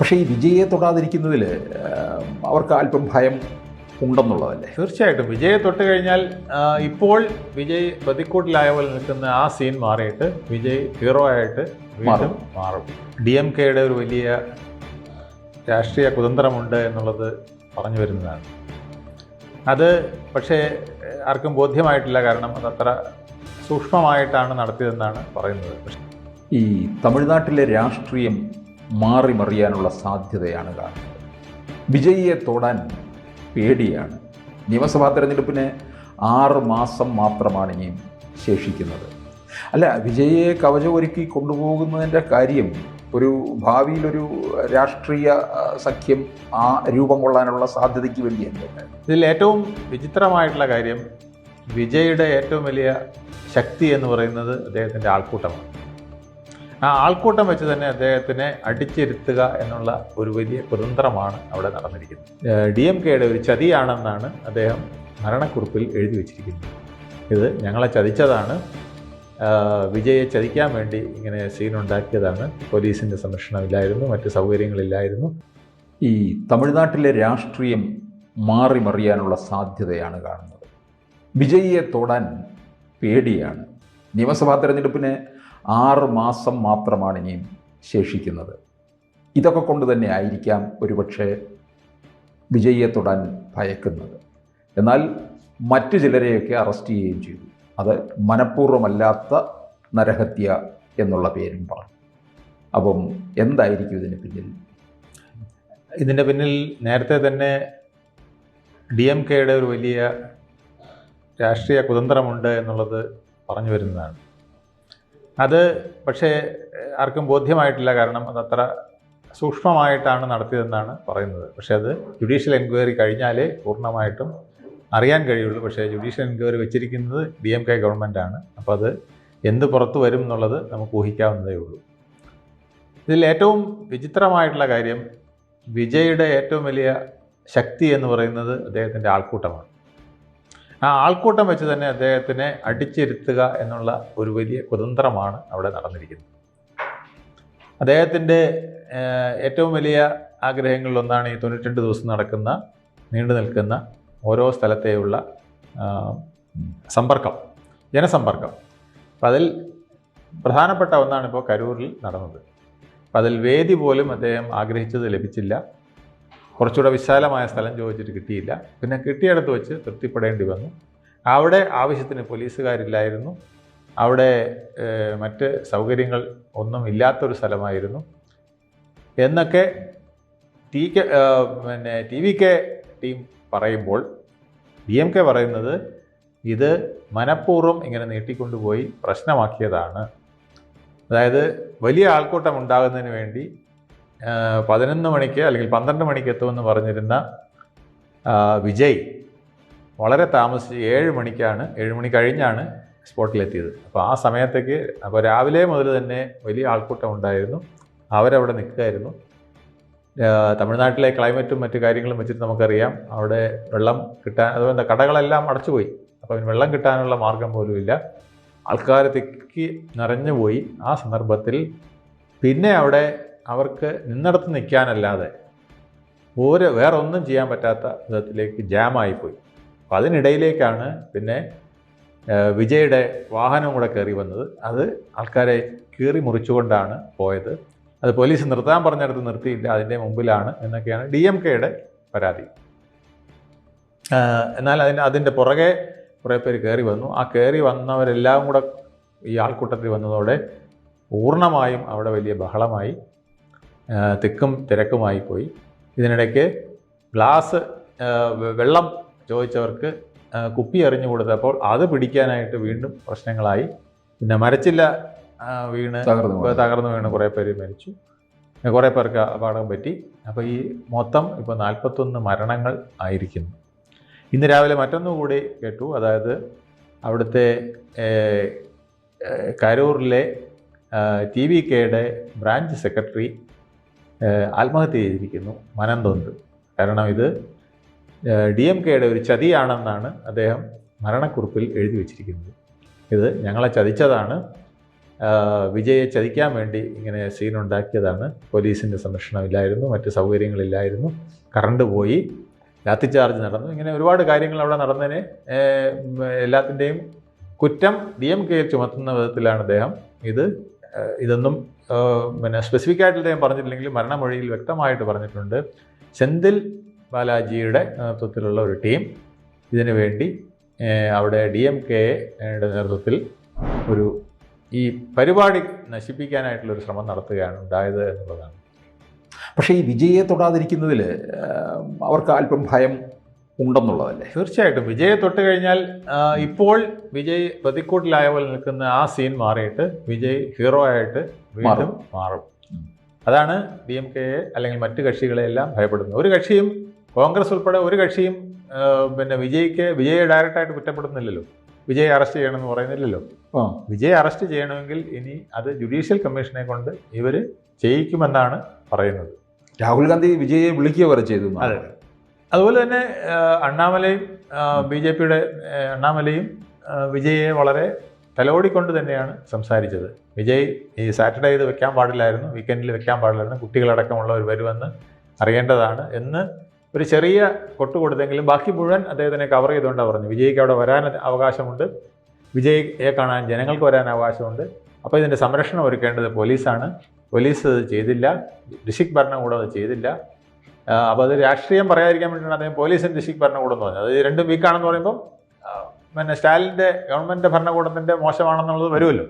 പക്ഷേ ഈ വിജയെ തൊടാതിരിക്കുന്നതിൽ അവർക്ക് അല്പം ഭയം ഉണ്ടെന്നുള്ളതല്ലേ? തീർച്ചയായിട്ടും. വിജയെ തൊട്ട് കഴിഞ്ഞാൽ ഇപ്പോൾ വിജയ് ബദിക്കൂട്ടിലായ പോലെ നിൽക്കുന്ന ആ സീൻ മാറിയിട്ട് വിജയ് ഹീറോ ആയിട്ട് വീണ്ടും മാറും. ഡി എം കെയുടെ ഒരു വലിയ രാഷ്ട്രീയ കുതന്ത്രമുണ്ട് എന്നുള്ളത് പറഞ്ഞു വരുന്നതാണ്. അത് പക്ഷേ ആർക്കും ബോധ്യമായിട്ടില്ല. കാരണം അതത്ര സൂക്ഷ്മമായിട്ടാണ് നടത്തിയതെന്നാണ് പറയുന്നത്. പക്ഷേ ഈ തമിഴ്നാട്ടിലെ രാഷ്ട്രീയം മാറി മറിയാനുള്ള സാധ്യതയാണ് കാണുന്നത്. വിജയിയെ തൊടാൻ പേടിയാണ്. നിയമസഭാ തെരഞ്ഞെടുപ്പിന് ആറ് മാസം മാത്രമാണ് ഇനിയും ശേഷിക്കുന്നത്. അല്ല വിജയിയെ കവചമൊരുക്കി കൊണ്ടുപോകുന്നതിന്റെ കാര്യം ഒരു ഭാവിയിലൊരു രാഷ്ട്രീയ സഖ്യം ആ രൂപം കൊള്ളാനുള്ള സാധ്യതയ്ക്ക് വേണ്ടിയല്ലേ ഇതിൽ ഏറ്റവും വിചിത്രമായിട്ടുള്ള കാര്യം വിജയുടെ ഏറ്റവും വലിയ ശക്തി എന്ന് പറയുന്നത് അദ്ദേഹത്തിന്റെ ആൾക്കൂട്ടമാണ്. ആ ആൾക്കൂട്ടം വെച്ച് തന്നെ അദ്ദേഹത്തിനെ അടിച്ചിരുത്തുക എന്നുള്ള ഒരു വലിയ കുതന്ത്രമാണ് അവിടെ നടന്നിരിക്കുന്നത്. ഡി എം കെയുടെ ഒരു ചതിയാണെന്നാണ് അദ്ദേഹം മരണക്കുറിപ്പിൽ എഴുതി വച്ചിരിക്കുന്നത്. ഇത് ഞങ്ങളെ ചതിച്ചതാണ്. വിജയെ ചതിക്കാൻ വേണ്ടി ഇങ്ങനെ സീനുണ്ടാക്കിയതാണ്. പോലീസിന്റെ സംരക്ഷണമില്ലായിരുന്നു മറ്റ് സൗകര്യങ്ങളില്ലായിരുന്നു. ഈ തമിഴ്നാട്ടിലെ രാഷ്ട്രീയം മാറിമറിയാനുള്ള സാധ്യതയാണ് കാണുന്നത്. വിജയിയെ തോടാൻ പേടിയാണ്. നിയമസഭാ തെരഞ്ഞെടുപ്പിന് ആറ് മാസം മാത്രമാണ് ഇനിയും ശേഷിക്കുന്നത്. ഇതൊക്കെ കൊണ്ട് തന്നെ ആയിരിക്കാം ഒരുപക്ഷെ വിജയിയെ തൊടാൻ ഭയക്കുന്നത്. എന്നാൽ മറ്റു ചിലരെയൊക്കെ അറസ്റ്റ് ചെയ്യുകയും ചെയ്തു. അത് മനഃപൂർവമല്ലാത്ത നരഹത്യ എന്നുള്ള പേരും പറഞ്ഞു. അപ്പം എന്തായിരിക്കും ഇതിന് പിന്നിൽ? ഇതിന്റെ പിന്നിൽ നേരത്തെ തന്നെ ഡി എം കെയുടെ ഒരു വലിയ രാഷ്ട്രീയ കുതന്ത്രമുണ്ട് എന്നുള്ളത് പറഞ്ഞു വരുന്നതാണ്. അത് പക്ഷേ ആർക്കും ബോധ്യമായിട്ടില്ല. കാരണം അതത്ര സൂക്ഷ്മമായിട്ടാണ് നടത്തിയതെന്നാണ് പറയുന്നത്. പക്ഷേ അത് ജുഡീഷ്യൽ എൻക്വയറി കഴിഞ്ഞാലേ പൂർണമായിട്ടും അറിയാൻ കഴിയുള്ളൂ. പക്ഷേ ജുഡീഷ്യൽ എൻക്വയറി വെച്ചിരിക്കുന്നത് ഡി എം കെ ഗവൺമെന്റാണ് അപ്പോൾ അത് എന്ത് പുറത്തു വരും എന്നുള്ളത് നമുക്ക് ഊഹിക്കാവുന്നതേ ഉള്ളൂ. ഇതിൽ ഏറ്റവും വിചിത്രമായിട്ടുള്ള കാര്യം വിജയുടെ ഏറ്റവും വലിയ ശക്തി എന്ന് പറയുന്നത് അദ്ദേഹത്തിന്റെ ആൾക്കൂട്ടമാണ്. ആ ആൾക്കൂട്ടം വെച്ച് തന്നെ അദ്ദേഹത്തിനെ അടിച്ചിരുത്തുക എന്നുള്ള ഒരു വലിയ കുതന്ത്രമാണ് അവിടെ നടന്നിരിക്കുന്നത്. അദ്ദേഹത്തിന്റെ ഏറ്റവും വലിയ ആഗ്രഹങ്ങളിലൊന്നാണ് ഈ തൊണ്ണൂറ്റിരണ്ട് ദിവസം നടക്കുന്ന നീണ്ടു നിൽക്കുന്ന ഓരോ സ്ഥലത്തെയുള്ള സമ്പർക്കം ജനസമ്പർക്കം. അപ്പം അതിൽ പ്രധാനപ്പെട്ട ഒന്നാണ് ഇപ്പോൾ കരൂരിൽ നടന്നത്. അപ്പം അതിൽ വേദി പോലും അദ്ദേഹം ആഗ്രഹിച്ചത് ലഭിച്ചില്ല. കുറച്ചുകൂടെ വിശാലമായ സ്ഥലം ചോദിച്ചിട്ട് കിട്ടിയില്ല. പിന്നെ കിട്ടിയിടത്ത് വെച്ച് തൃപ്തിപ്പെടേണ്ടി വന്നു. അവിടെ ആവശ്യത്തിന് പോലീസുകാരില്ലായിരുന്നു. അവിടെ മറ്റ് സൗകര്യങ്ങൾ ഒന്നും ഇല്ലാത്തൊരു സ്ഥലമായിരുന്നു. എന്നൊക്കെ ടി കെ പിന്നെ ടി വി കെ ടീം പറയുമ്പോൾ ഡി എം കെ പറയുന്നത് ഇത് മനഃപൂർവം ഇങ്ങനെ നീട്ടിക്കൊണ്ടുപോയി പ്രശ്നമാക്കിയതാണ്. അതായത് വലിയ ആൾക്കൂട്ടം ഉണ്ടാകുന്നതിന് വേണ്ടി പതിനൊന്ന് മണിക്ക് അല്ലെങ്കിൽ പന്ത്രണ്ട് മണിക്ക് എത്തുമെന്ന് പറഞ്ഞിരുന്ന വിജയ് വളരെ താമസിച്ച് ഏഴ് മണിക്കാണ് ഏഴ് മണി കഴിഞ്ഞാണ് സ്പോട്ടിലെത്തിയത്. അപ്പോൾ ആ സമയത്തേക്ക് അപ്പോൾ രാവിലെ മുതൽ തന്നെ വലിയ ആൾക്കൂട്ടം ഉണ്ടായിരുന്നു. അവരവിടെ നിൽക്കുകയായിരുന്നു. തമിഴ്നാട്ടിലെ ക്ലൈമറ്റും മറ്റു കാര്യങ്ങളും വെച്ചിട്ട് നമുക്കറിയാം. അവിടെ വെള്ളം കിട്ടാൻ അതുപോലെ കടകളെല്ലാം അടച്ചുപോയി. അപ്പോൾ വെള്ളം കിട്ടാനുള്ള മാർഗം പോലും ഇല്ല. ആൾക്കാർ തിക്കി നിറഞ്ഞുപോയി. ആ സന്ദർഭത്തിൽ പിന്നെ അവിടെ അവർക്ക് നിന്നിടത്ത് നിൽക്കാനല്ലാതെ ഒരു വേറെ ഒന്നും ചെയ്യാൻ പറ്റാത്ത വിധത്തിലേക്ക് ജാമായിപ്പോയി അപ്പം അതിനിടയിലേക്കാണ് പിന്നെ വിജയുടെ വാഹനം കൂടെ കയറി വന്നത്. അത് ആൾക്കാരെ കീറി മുറിച്ചുകൊണ്ടാണ് പോയത്. അത് പോലീസ് നിർത്താൻ പറഞ്ഞിടത്ത് നിർത്തിയില്ല. അതിന്റെ മുമ്പിലാണ് എന്നൊക്കെയാണ് ഡി എം കെയുടെ പരാതി. എന്നാൽ അതിന് അതിന്റെ പുറകെ കുറേ പേര് കയറി വന്നു. ആ കയറി വന്നവരെല്ലാം കൂടെ ഈ ആൾക്കൂട്ടത്തിൽ വന്നതോടെ പൂർണമായും അവിടെ വലിയ ബഹളമായി. തിക്കും തിരക്കുമായി പോയി. ഇതിനിടയ്ക്ക് ഗ്ലാസ് വെള്ളം ചോദിച്ചവർക്ക് കുപ്പി എറിഞ്ഞു കൊടുത്തപ്പോൾ അത് പിടിക്കാനായിട്ട് വീണ്ടും പ്രശ്നങ്ങളായി. പിന്നെ മരച്ചില്ല വീണ് തകർന്നു. തകർന്നു വീണ് കുറേ പേര് മരിച്ചു. കുറേ പേർക്ക് അപകടം പറ്റി. അപ്പോൾ ഈ മൊത്തം ഇപ്പോൾ നാൽപ്പത്തൊന്ന് മരണങ്ങൾ ആയിരിക്കുന്നു. ഇന്ന് രാവിലെ മറ്റൊന്നുകൂടി കേട്ടു. അതായത് അവിടുത്തെ കരൂറിലെ ടി വി കെയുടെ ബ്രാഞ്ച് സെക്രട്ടറി ആത്മഹത്യ ചെയ്തിരിക്കുന്നു. മനംതൊന്ത് കാരണം ഇത് ഡി എം കെയുടെ ഒരു ചതിയാണെന്നാണ് അദ്ദേഹം മരണക്കുറിപ്പിൽ എഴുതി വച്ചിരിക്കുന്നത്. ഇത് ഞങ്ങളെ ചതിച്ചതാണ്. വിജയെ ചതിക്കാൻ വേണ്ടി ഇങ്ങനെ സീൻ ഉണ്ടാക്കിയതാണ് പോലീസിന്റെ സംരക്ഷണമില്ലായിരുന്നു. മറ്റ് സൗകര്യങ്ങളില്ലായിരുന്നു. കറണ്ട് പോയി. ലാത്തിച്ചാർജ് നടന്നു. ഇങ്ങനെ ഒരുപാട് കാര്യങ്ങൾ അവിടെ നടന്നതിനെ എല്ലാത്തിന്റെയും കുറ്റം ഡി എം കെയിൽ ചുമത്തുന്ന വിധത്തിലാണ് അദ്ദേഹം ഇത് ഇതൊന്നും പിന്നെ സ്പെസിഫിക് ആയിട്ട് ഞാൻ പറഞ്ഞിട്ടില്ലെങ്കിൽ മരണമൊഴിയിൽ വ്യക്തമായിട്ട് പറഞ്ഞിട്ടുണ്ട്. സെന്തിൽ ബാലാജിയുടെ നേതൃത്വത്തിലുള്ള ഒരു ടീം ഇതിനു വേണ്ടി അവിടെ ഡി എം കെയുടെ നേതൃത്വത്തിൽ ഒരു ഈ പരിപാടി നശിപ്പിക്കാനായിട്ടുള്ള ഒരു ശ്രമം നടത്തുകയാണ് ഉണ്ടായത് എന്നുള്ളതാണ്. പക്ഷേ ഈ വിജയെ തൊടാതിരിക്കുന്നതിൽ അവർക്ക് അല്പം ഭയം ഉണ്ടെന്നുള്ളതല്ലേ? തീർച്ചയായിട്ടും. വിജയ് തൊട്ട് കഴിഞ്ഞാൽ ഇപ്പോൾ വിജയ് പ്രതിക്കൂട്ടിലായ പോലെ നിൽക്കുന്ന ആ സീൻ മാറിയിട്ട് വിജയ് ഹീറോ ആയിട്ട് വീണ്ടും മാറും. അതാണ് ഡി എം കെയെ അല്ലെങ്കിൽ മറ്റു കക്ഷികളെയെല്ലാം ഭയപ്പെടുന്നത്. ഒരു കക്ഷിയും കോൺഗ്രസ് ഉൾപ്പെടെ ഒരു കക്ഷിയും പിന്നെ വിജയ്ക്ക് വിജയെ ഡയറക്റ്റായിട്ട് കുറ്റപ്പെടുന്നില്ലല്ലോ വിജയ് അറസ്റ്റ് ചെയ്യണമെന്ന് പറയുന്നില്ലല്ലോ. വിജയ് അറസ്റ്റ് ചെയ്യണമെങ്കിൽ ഇനി അത് ജുഡീഷ്യൽ കമ്മീഷനെ കൊണ്ട് ഇവർ ചെയ്യിക്കുമെന്നാണ് പറയുന്നത്. രാഹുൽ ഗാന്ധി വിജയെ വിളിക്കുക വരെ ചെയ്തു അതെ. അതുപോലെ തന്നെ അണ്ണാമലയും ബി ജെ പിയുടെ അണ്ണാമലയും വിജയെ വളരെ തലോടിക്കൊണ്ട് തന്നെയാണ് സംസാരിച്ചത്. വിജയ് ഈ സാറ്റർഡേ ഇത് വെക്കാൻ പാടില്ലായിരുന്നു വീക്കെൻഡിൽ വെക്കാൻ പാടില്ലായിരുന്നു കുട്ടികളടക്കമുള്ളവർ വരുമെന്ന് അറിയേണ്ടതാണ് എന്ന് ഒരു ചെറിയ കൊട്ടു കൊടുത്തെങ്കിലും ബാക്കി മുഴുവൻ അദ്ദേഹത്തിനെ കവർ ചെയ്തുകൊണ്ടാണ് പറഞ്ഞു വിജയ്ക്ക് അവിടെ വരാൻ അവകാശമുണ്ട്. വിജയെ കാണാൻ ജനങ്ങൾക്ക് വരാൻ അവകാശമുണ്ട്. അപ്പോൾ ഇതിന്റെ സംരക്ഷണം ഒരുക്കേണ്ടത് പോലീസാണ്. പോലീസ് അത് ചെയ്തില്ല. ഡിസ്ട്രിക്ട് ഭരണകൂടം അത് ചെയ്തില്ല. അപ്പോൾ അത് രാഷ്ട്രീയം പറയാതിരിക്കാൻ വേണ്ടിയാണ് അദ്ദേഹം പോലീസിന്റെ ഡിസ്ട്രിക്ട് ഭരണകൂടം എന്ന് പറഞ്ഞത്. അത് രണ്ടും വീക്കാണെന്ന് പറയുമ്പോൾ പിന്നെ സ്റ്റാലിന്റെ ഗവൺമെന്റ് ഭരണകൂടത്തിന്റെ മോശമാണെന്നുള്ളത് വരുമല്ലോ.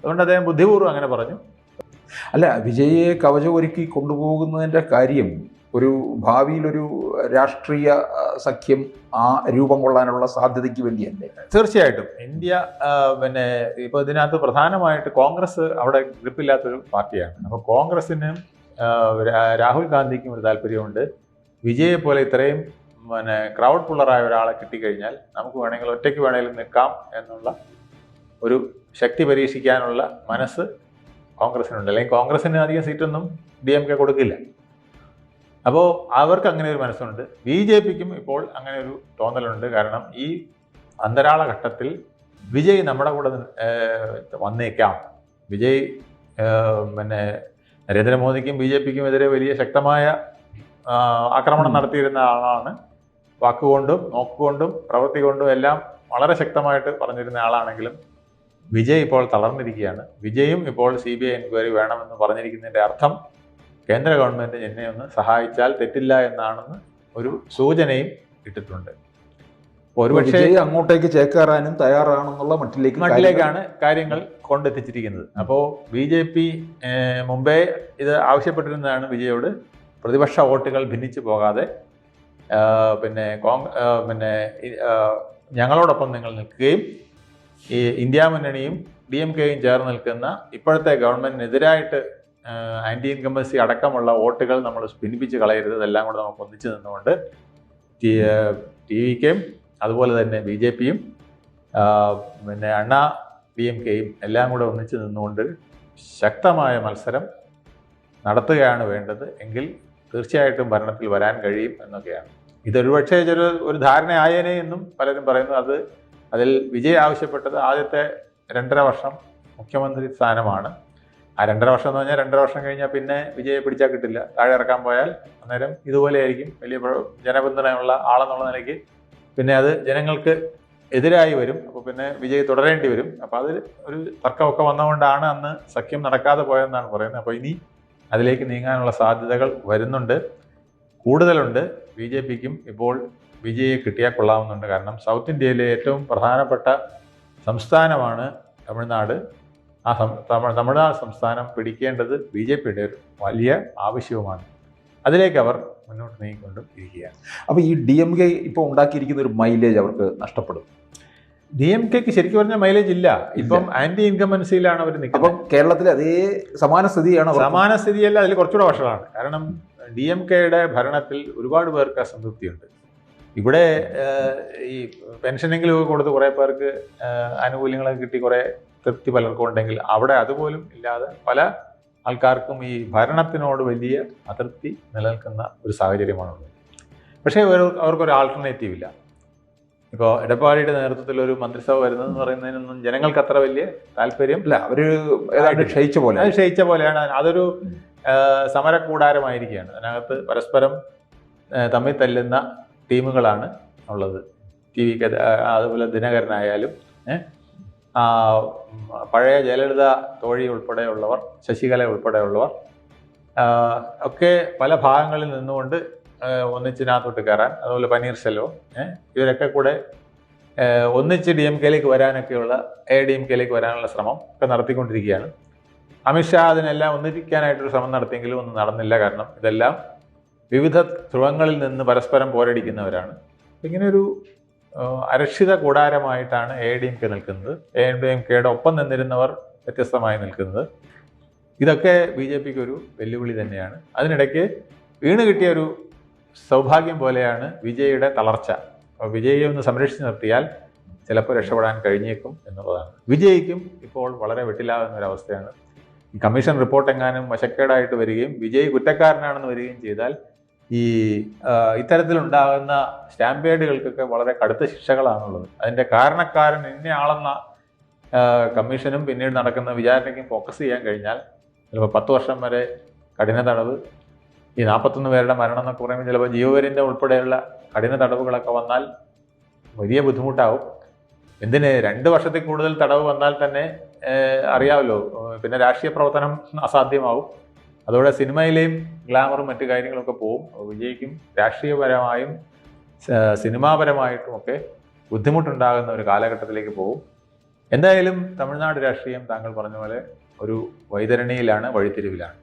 അതുകൊണ്ട് അദ്ദേഹം ബുദ്ധിപൂർവം അങ്ങനെ പറഞ്ഞു. അല്ല വിജയെ കവചമൊരുക്കി കൊണ്ടുപോകുന്നതിന്റെ കാര്യം ഒരു ഭാവിയിലൊരു രാഷ്ട്രീയ സഖ്യം ആ രൂപം കൊള്ളാനുള്ള സാധ്യതയ്ക്ക് വേണ്ടിയല്ലേ? തീർച്ചയായിട്ടും. ഇന്ത്യ പിന്നെ ഇപ്പോൾ ഇതിനകത്ത് പ്രധാനമായിട്ട് കോൺഗ്രസ് അവിടെ ഗ്രിപ്പില്ലാത്തൊരു പാർട്ടിയാണ്. അപ്പോൾ കോൺഗ്രസിനും രാഹുൽ ഗാന്ധിക്കും ഒരു താല്പര്യമുണ്ട് വിജയെ പോലെ ഇത്രയും പിന്നെ ക്രൗഡ് പുള്ളറായ ഒരാളെ കിട്ടിക്കഴിഞ്ഞാൽ നമുക്ക് വേണമെങ്കിൽ ഒറ്റയ്ക്ക് വേണമെങ്കിലും നിൽക്കാം എന്നുള്ള ഒരു ശക്തി പരീക്ഷിക്കാനുള്ള മനസ്സ് കോൺഗ്രസിനുണ്ട്. അല്ലെങ്കിൽ കോൺഗ്രസിന് അധികം സീറ്റൊന്നും ഡി എം കെ കൊടുക്കില്ല. അപ്പോൾ അവർക്ക് അങ്ങനെ ഒരു മനസ്സുണ്ട്. ബി ജെ പിക്കും ഇപ്പോൾ അങ്ങനെ ഒരു തോന്നലുണ്ട്. കാരണം ഈ അന്തരാള ഘട്ടത്തിൽ വിജയ് നമ്മുടെ കൂടെ വന്നേക്കാം. വിജയ് പിന്നെ നരേന്ദ്രമോദിക്കും ബി ജെ പിക്കും എതിരെ വലിയ ശക്തമായ ആക്രമണം നടത്തിയിരുന്ന ആളാണ്. വാക്കുകൊണ്ടും നോക്കുകൊണ്ടും പ്രവൃത്തി കൊണ്ടും എല്ലാം വളരെ ശക്തമായിട്ട് പറഞ്ഞിരുന്ന ആളാണെങ്കിലും വിജയ് ഇപ്പോൾ തളർന്നിരിക്കുകയാണ്. വിജയും ഇപ്പോൾ സി ബി ഐ എൻക്വയറി വേണമെന്ന് പറഞ്ഞിരിക്കുന്നതിന്റെ അർത്ഥം കേന്ദ്ര ഗവൺമെന്റ് എന്നെ ഒന്ന് സഹായിച്ചാൽ തെറ്റില്ല എന്നാണെന്ന് ഒരു സൂചനയും ഇട്ടിട്ടുണ്ട്. ഒരുപക്ഷെ അങ്ങോട്ടേക്ക് ചേക്കേറാനും തയ്യാറാണെന്നുള്ള മട്ടിലേക്ക് മട്ടിലേക്കാണ് കാര്യങ്ങൾ കൊണ്ടെത്തിച്ചിരിക്കുന്നത്. അപ്പോൾ ബി ജെ പി മുമ്പേ ഇത് ആവശ്യപ്പെട്ടിരുന്നതാണ് വിജയോട്. പ്രതിപക്ഷ വോട്ടുകൾ ഭിന്നിച്ചു പോകാതെ പിന്നെ കോങ് പിന്നെ ഞങ്ങളോടൊപ്പം നിങ്ങൾ നിൽക്കുകയും ഈ ഇന്ത്യ മുന്നണിയും ഡി എം കെയും ചേർന്ന് നിൽക്കുന്ന ഇപ്പോഴത്തെ ഗവൺമെന്റിനെതിരായിട്ട് ആന്റി ഇൻകമ്പൻസി അടക്കമുള്ള വോട്ടുകൾ നമ്മൾ ഭിന്നിപ്പിച്ച് കളയരുത്. ഇതെല്ലാം കൂടെ നമുക്ക് ഒന്നിച്ച് നിന്നുകൊണ്ട് ടി ടി വിക്കും അതുപോലെ തന്നെ ബി ജെ പിയും പിന്നെ അണ്ണാ ഡി എം കെയും എല്ലാം കൂടെ ഒന്നിച്ച് നിന്നുകൊണ്ട് ശക്തമായ മത്സരം നടത്തുകയാണ് വേണ്ടത് എങ്കിൽ തീർച്ചയായിട്ടും ഭരണത്തിൽ വരാൻ കഴിയും എന്നൊക്കെയാണ്. ഇതൊരു പക്ഷേ ഒരു ധാരണ ധാരണയായേനെ എന്നും പലരും പറയുന്നു. അത് അതിൽ വിജയ് ആവശ്യപ്പെട്ടത് ആദ്യത്തെ രണ്ടര വർഷം മുഖ്യമന്ത്രി സ്ഥാനമാണ്. ആ രണ്ടര വർഷം എന്ന് പറഞ്ഞാൽ രണ്ടര വർഷം കഴിഞ്ഞാൽ പിന്നെ വിജയെ പിടിച്ചാൽ കിട്ടില്ല. താഴെ ഇറക്കാൻ പോയാൽ അന്നേരം ഇതുപോലെയായിരിക്കും. വലിയ ജനപിന്തുണയുള്ള ആളെന്നുള്ള നിലയ്ക്ക് പിന്നെ അത് ജനങ്ങൾക്ക് എതിരായി വരും. അപ്പോൾ പിന്നെ വിജയ് തുടരേണ്ടി വരും. അപ്പോൾ അതിൽ ഒരു തർക്കമൊക്കെ വന്നതുകൊണ്ടാണ് അന്ന് സഖ്യം നടക്കാതെ പോയതെന്നാണ് പറയുന്നത്. അപ്പോൾ ഇനി അതിലേക്ക് നീങ്ങാനുള്ള സാധ്യതകൾ വരുന്നുണ്ട്. കൂടുതലുണ്ട്. ബി ജെ പിക്കും ഇപ്പോൾ വിജയെ കിട്ടിയാൽ കൊള്ളാവുന്നുണ്ട്. കാരണം സൗത്ത് ഇന്ത്യയിലെ ഏറ്റവും പ്രധാനപ്പെട്ട സംസ്ഥാനമാണ് തമിഴ്നാട്. ആ തമിഴ്നാട് സംസ്ഥാനം പിടിക്കേണ്ടത് ബി ജെ പിയുടെ ഒരു വലിയ ആവശ്യവുമാണ്. അതിലേക്ക് അവർ മുന്നോട്ട് നീങ്ങിക്കൊണ്ടും ഇരിക്കുകയാണ്. അപ്പോൾ ഈ ഡി എം കെ ഇപ്പോൾ ഉണ്ടാക്കിയിരിക്കുന്ന ഒരു മൈലേജ് അവർക്ക് നഷ്ടപ്പെടും. ഡി എം കെക്ക് ശരിക്കും പറഞ്ഞാൽ മൈലേജ് ഇല്ല. ഇപ്പം ആന്റി ഇൻകമൻസിയിലാണ് അവർ നിൽക്കുന്നത്. അപ്പം കേരളത്തിൽ അതേ സമാന സ്ഥിതിയാണ്. സമാന സ്ഥിതിയല്ല അതിൽ കുറച്ചുകൂടെ വഷളാണ്. കാരണം ഡി എം കെയുടെ ഭരണത്തിൽ ഒരുപാട് പേർക്ക് അസംതൃപ്തിയുണ്ട്. ഇവിടെ ഈ പെൻഷനെങ്കിലും കൊടുത്ത് കുറേ പേർക്ക് ആനുകൂല്യങ്ങളൊക്കെ കിട്ടി കുറേ തൃപ്തി പലർക്കും ഉണ്ടെങ്കിൽ അവിടെ അതുപോലും ഇല്ലാതെ പല ആൾക്കാർക്കും ഈ ഭരണത്തിനോട് വലിയ അതൃപ്തി നിലനിൽക്കുന്ന ഒരു സാഹചര്യമാണുള്ളത്. പക്ഷേ ഒരു- അവർക്കൊരു ആൾട്ടർനേറ്റീവ് ഇല്ല. ഇപ്പോൾ എടപ്പാടിയുടെ നേതൃത്വത്തിൽ ഒരു മന്ത്രിസഭ വരുന്നതെന്ന് പറയുന്നതിനൊന്നും ജനങ്ങൾക്ക് അത്ര വലിയ താല്പര്യം അല്ല അവർ ഏതാണ്ട് ക്ഷയിച്ച പോലെ അത് ക്ഷയിച്ച പോലെയാണ്. അതൊരു സമരക്കൂടാരമായിരിക്കുകയാണ് അതിനകത്ത് പരസ്പരം തമ്മിൽ തല്ലുന്ന ടീമുകളാണ് ഉള്ളത്. ടി വി അതുപോലെ ദിനകരനായാലും പഴയ ജയലളിത തോഴി ഉൾപ്പെടെയുള്ളവർ ശശികല ഉൾപ്പെടെയുള്ളവർ ഒക്കെ പല ഭാഗങ്ങളിൽ നിന്നുകൊണ്ട് ഒന്നിച്ചിനകത്തോട്ട് കയറാൻ. അതുപോലെ പനീർശെൽവം ഇവരൊക്കെ കൂടെ ഒന്നിച്ച് ഡി എം കെയിലേക്ക് വരാനൊക്കെയുള്ള എ ഡി എം കെയിലേക്ക് വരാനുള്ള ശ്രമം ഒക്കെ നടത്തിക്കൊണ്ടിരിക്കുകയാണ്. അമിത്ഷാ അതിനെല്ലാം ഒന്നിപ്പിക്കാനായിട്ടൊരു ശ്രമം നടത്തിയെങ്കിലും ഒന്നും നടന്നില്ല. കാരണം ഇതെല്ലാം വിവിധ ധ്രുവങ്ങളിൽ നിന്ന് പരസ്പരം പോരടിക്കുന്നവരാണ്. ഇങ്ങനെയൊരു അരക്ഷിത കൂടാരമായിട്ടാണ് എ ഡി എം കെ നിൽക്കുന്നത്. എ ഡി എം കെയുടെ ഒപ്പം നിന്നിരുന്നവർ വ്യത്യസ്തമായി നിൽക്കുന്നത്. ഇതൊക്കെ ബി ജെ പിക്ക് ഒരു വെല്ലുവിളി തന്നെയാണ്. അതിനിടയ്ക്ക് വീണ് കിട്ടിയ ഒരു സൗഭാഗ്യം പോലെയാണ് വിജയുടെ തളർച്ച. വിജയെ ഒന്ന് സംരക്ഷിച്ച് നിർത്തിയാൽ ചിലപ്പോൾ രക്ഷപ്പെടാൻ കഴിഞ്ഞേക്കും എന്നുള്ളതാണ്. വിജയിക്കും ഇപ്പോൾ വളരെ വെട്ടിലാകുന്ന ഒരവസ്ഥയാണ് കമ്മീഷൻ റിപ്പോർട്ട് എങ്ങാനും വശക്കേടായിട്ട് വരികയും വിജയ് കുറ്റക്കാരനാണെന്ന് വരികയും ചെയ്താൽ ഈ ഇത്തരത്തിലുണ്ടാകുന്ന സ്റ്റാമ്പേഡുകൾക്കൊക്കെ വളരെ കടുത്ത ശിക്ഷകളാണുള്ളത്. അതിന്റെ കാരണക്കാരൻ ഇന്നയാളെന്ന കമ്മീഷനും പിന്നീട് നടക്കുന്ന വിചാരണയ്ക്കും ഫോക്കസ് ചെയ്യാൻ കഴിഞ്ഞാൽ ചിലപ്പോൾ പത്ത് വർഷം വരെ കഠിന തടവ് ഈ നാൽപ്പത്തൊന്ന് പേരുടെ മരണം എന്നൊക്കെ പറയുമ്പോൾ ചിലപ്പോൾ ജീവപര്യന്റെ ഉൾപ്പെടെയുള്ള കഠിന തടവുകളൊക്കെ വന്നാൽ വലിയ ബുദ്ധിമുട്ടാവും. എന്തിന് രണ്ട് വർഷത്തിൽ കൂടുതൽ തടവ് വന്നാൽ തന്നെ അറിയാമല്ലോ. പിന്നെ രാഷ്ട്രീയ പ്രവർത്തനം അസാധ്യമാവും. അതോടെ സിനിമയിലെയും ഗ്ലാമറും മറ്റു കാര്യങ്ങളൊക്കെ പോവും. വിജയിക്കും. രാഷ്ട്രീയപരമായും സിനിമാപരമായിട്ടും ഒക്കെ ബുദ്ധിമുട്ടുണ്ടാകുന്ന ഒരു കാലഘട്ടത്തിലേക്ക് പോകും എന്തായാലും തമിഴ്നാട് രാഷ്ട്രീയം താങ്കൾ പറഞ്ഞ പോലെ ഒരു വൈതരണിയിലാണ് വഴിത്തിരിവിലാണ്.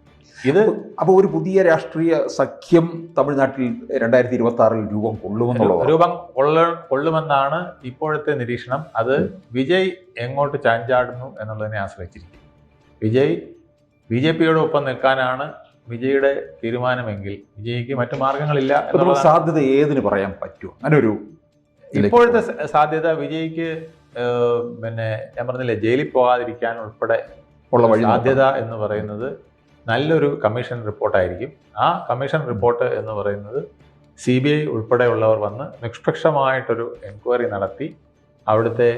ഇത് അപ്പോൾ ഒരു പുതിയ രാഷ്ട്രീയ സഖ്യം തമിഴ്നാട്ടിൽ രണ്ടായിരത്തി ഇരുപത്തി ആറിൽ രൂപം കൊള്ളുമെന്നുള്ളത്? രൂപം കൊള്ള കൊള്ളുമെന്നാണ് ഇപ്പോഴത്തെ നിരീക്ഷണം. അത് വിജയ് എങ്ങോട്ട് ചാഞ്ചാടുന്നു എന്നുള്ളതിനെ ആശ്രയിച്ചിരിക്കും. വിജയ് ബി ജെ പിയോട് ഒപ്പം നിൽക്കാനാണ് വിജയുടെ തീരുമാനമെങ്കിൽ വിജയ്ക്ക് മറ്റു മാർഗങ്ങളില്ല സാധ്യത ഏതിന് പറയാൻ പറ്റുമോ? അങ്ങനെ ഒരു ഇപ്പോഴത്തെ സാധ്യത വിജയ്ക്ക് പിന്നെ ഞാൻ പറഞ്ഞില്ലേ ജയിലിൽ പോകാതിരിക്കാൻ ഉൾപ്പെടെ ഉള്ള വഴി സാധ്യത എന്ന് പറയുന്നത് നല്ലൊരു കമ്മീഷൻ റിപ്പോർട്ടായിരിക്കും. ആ കമ്മീഷൻ റിപ്പോർട്ട് എന്ന് പറയുന്നത് സി ബി ഐ ഉൾപ്പെടെയുള്ളവർ വന്ന് നിഷ്പക്ഷമായിട്ടൊരു എൻക്വയറി നടത്തി അവിടുത്തെ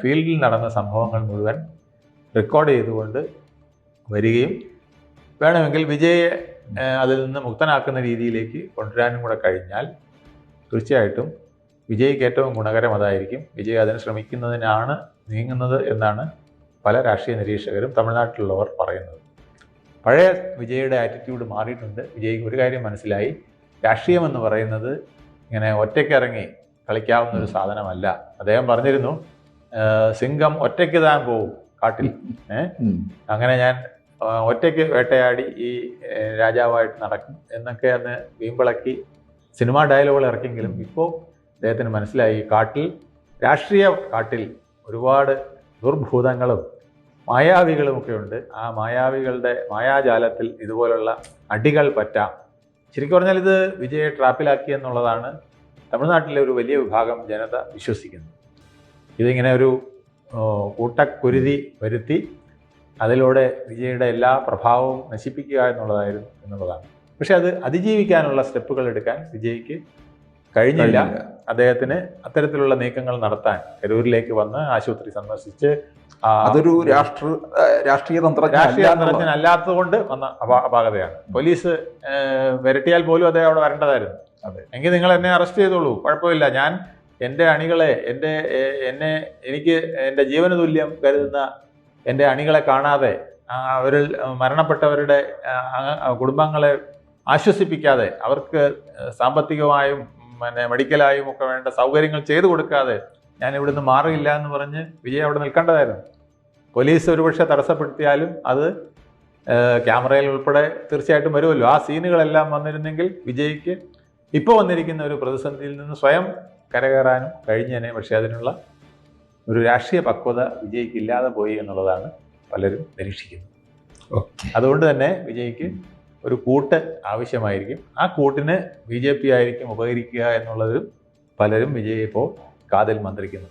ഫീൽഡിൽ നടന്ന സംഭവങ്ങൾ മുഴുവൻ റെക്കോർഡ് ചെയ്തുകൊണ്ട് വരികയും വേണമെങ്കിൽ വിജയെ അതിൽ നിന്ന് മുക്തനാക്കുന്ന രീതിയിലേക്ക് കൊണ്ടുവരാനും കൂടെ കഴിഞ്ഞാൽ തീർച്ചയായിട്ടും വിജയ്ക്ക് ഏറ്റവും ഗുണകരം അതായിരിക്കും. വിജയ് അതിന് ശ്രമിക്കുന്നതിനാണ് നീങ്ങുന്നത് എന്നാണ് പല രാഷ്ട്രീയ നിരീക്ഷകരും തമിഴ്നാട്ടിലുള്ളവർ പറയുന്നത്. പഴയ വിജയുടെ ആറ്റിറ്റ്യൂഡ് മാറിയിട്ടുണ്ട്. വിജയ്ക്ക് ഒരു കാര്യം മനസ്സിലായി. രാഷ്ട്രീയം എന്ന് പറയുന്നത് ഇങ്ങനെ ഒറ്റയ്ക്കിറങ്ങി കളിക്കാവുന്ന ഒരു സാധനമല്ല. അദ്ദേഹം പറഞ്ഞിരുന്നു സിംഗം ഒറ്റയ്ക്ക് താൻ പോവും കാട്ടിൽ. ഏഹ് അങ്ങനെ ഞാൻ ഒറ്റയ്ക്ക് വേട്ടയാടി ഈ രാജാവായിട്ട് നടക്കും എന്നൊക്കെ അന്ന് വീമ്പിളക്കി സിനിമാ ഡയലോഗുകൾ ഇറക്കിയെങ്കിലും ഇപ്പോൾ അദ്ദേഹത്തിന് മനസ്സിലായി. കാട്ടിൽ രാഷ്ട്രീയ കാട്ടിൽ ഒരുപാട് ദുർഭൂതങ്ങളും മായാവികളുമൊക്കെ ഉണ്ട്. ആ മായാവികളുടെ മായാജാലത്തിൽ ഇതുപോലുള്ള അടികൾ പറ്റാം. ശരിക്കും പറഞ്ഞാൽ ഇത് വിജയെ ട്രാപ്പിലാക്കി എന്നുള്ളതാണ് തമിഴ്നാട്ടിലെ ഒരു വലിയ വിഭാഗം ജനത വിശ്വസിക്കുന്നത്. ഇതിങ്ങനെ ഒരു കൂട്ടക്കുരുതി വരുത്തി അതിലൂടെ വിജയുടെ എല്ലാ പ്രഭാവവും നശിപ്പിക്കുക എന്നുള്ളതായിരുന്നു എന്നുള്ളതാണ് പക്ഷെ അത് അതിജീവിക്കാനുള്ള സ്റ്റെപ്പുകൾ എടുക്കാൻ വിജയ്ക്ക് കഴിഞ്ഞില്ല. അദ്ദേഹത്തിന് അത്തരത്തിലുള്ള നീക്കങ്ങൾ നടത്താൻ കരൂരിലേക്ക് വന്ന് ആശുപത്രി സന്ദർശിച്ച് അതൊരു രാഷ്ട്ര രാഷ്ട്രീയ രാഷ്ട്രീയ. തന്ത്രജ്ഞൻ അല്ലാത്തതുകൊണ്ട് വന്ന അപാ- അപാകതയാണ് പോലീസ് വരട്ടിയാൽ പോലും അദ്ദേഹം അവിടെ വരേണ്ടതായിരുന്നു അതെ. എങ്കിൽ നിങ്ങൾ എന്നെ അറസ്റ്റ് ചെയ്തോളൂ കുഴപ്പമില്ല ഞാൻ എന്റെ അണികളെ എന്റെ എന്നെ എനിക്ക് എന്റെ ജീവന തുല്യം കരുതുന്ന എന്റെ അണികളെ കാണാതെ അവരിൽ മരണപ്പെട്ടവരുടെ കുടുംബങ്ങളെ ആശ്വസിപ്പിക്കാതെ അവർക്ക് സാമ്പത്തികമായും പിന്നെ മെഡിക്കലായും ഒക്കെ വേണ്ട സൗകര്യങ്ങൾ ചെയ്തു കൊടുക്കാതെ ഞാൻ ഇവിടുന്ന് മാറിയില്ല എന്ന് പറഞ്ഞ് വിജയ് അവിടെ നിൽക്കേണ്ടതായിരുന്നു. പോലീസ് ഒരുപക്ഷെ തടസ്സപ്പെടുത്തിയാലും അത് ക്യാമറയിൽ ഉൾപ്പെടെ തീർച്ചയായിട്ടും വരുമല്ലോ. ആ സീനുകളെല്ലാം വന്നിരുന്നെങ്കിൽ വിജയ്ക്ക് ഇപ്പോൾ വന്നിരിക്കുന്ന ഒരു പ്രതിസന്ധിയിൽ നിന്ന് സ്വയം കരകയറാനും കഴിഞ്ഞേനെ. പക്ഷേ അതിനുള്ള ഒരു രാഷ്ട്രീയ പക്വത വിജയ്ക്ക് ഇല്ലാതെ പോയി എന്നുള്ളതാണ് പലരും നിരീക്ഷിക്കുന്നത്. അതുകൊണ്ട് തന്നെ വിജയ്ക്ക് ഒരു കൂട്ട് ആവശ്യമായിരിക്കും. ആ കൂട്ടിന് ബി ജെ പി ആയിരിക്കും ഉപകരിക്കുക എന്നുള്ളതും പലരും വിജയ് ഇപ്പോൾ കാതിൽ മന്ത്രിക്കുന്നു.